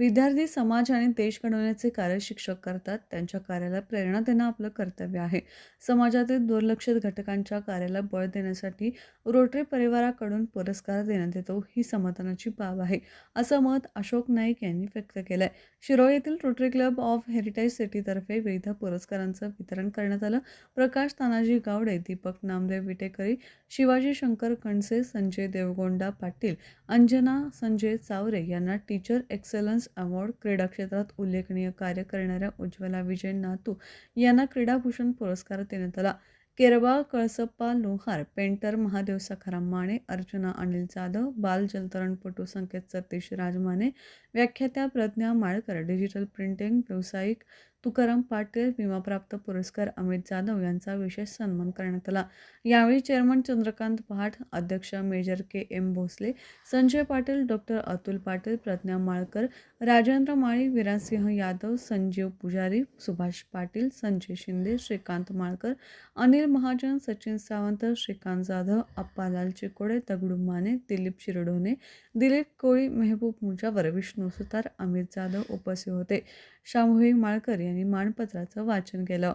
विद्यार्थी समाज आणि देश घडवण्याचे कार्य शिक्षक करतात. त्यांच्या कार्याला प्रेरणा देणं आपलं कर्तव्य आहे. समाजातील दुर्लक्षित घटकांच्या कार्याला बळ देण्यासाठी रोटरी परिवाराकडून पुरस्कार देण्यात येतो ही समाधानाची बाब आहे. असं मत अशोक नाईक यांनी व्यक्त केलं आहे शिरोळ येथील रोटरी क्लब ऑफ हेरिटेज सिटीतर्फे विविध पुरस्कारांचं वितरण करण्यात आलं. प्रकाश तानाजी गावडे दीपक नामदेव विटेकरी शिवाजी शंकर कणसे संजय देवगोंडा पाटील अंजना संजय चावरे यांना टीचर एक्सलन्स अवॉर्ड क्रीडा क्षेत्रात उल्लेखनीय कार्य करणाऱ्या उज्ज्वला विजय नातू यांना क्रीडाभूषण पुरस्कार देण्यात आला. केरबा कळसप्पा लोहार पेंटर महादेव सखाराम माने अर्चना अनिल जाधव बाल जलतरणपटू संकेत सतीश राजमाने व्याख्यात्या प्रज्ञा माळकर डिजिटल प्रिंटिंग व्यावसायिक तुकाराम पाटील विमाप्राप्त पुरस्कार अमित जाधव यांचा विशेष सन्मान करण्यात आला. यावेळी चेअरमन चंद्रकांत पहाट अध्यक्ष major K M Bhosale Sanjay Patil doctor Atul Patil Pradnya Malkar Rajendra Mali Virajsinh Yadav Sanjeev Pujari Subhash Patil Sanjay Shinde Shrikant Malkar Anil Mahajan Sachin Sawant Shrikant Jadhav अप्पालाल Chikode Dagdu Mane Dilip Shirdone Dilip कोळी मेहबूब मुजावर विष्णू सुतार अमित जाधव उपस्थित होते. शामुही माळकर यांनी मानपत्राचं वाचन केलं.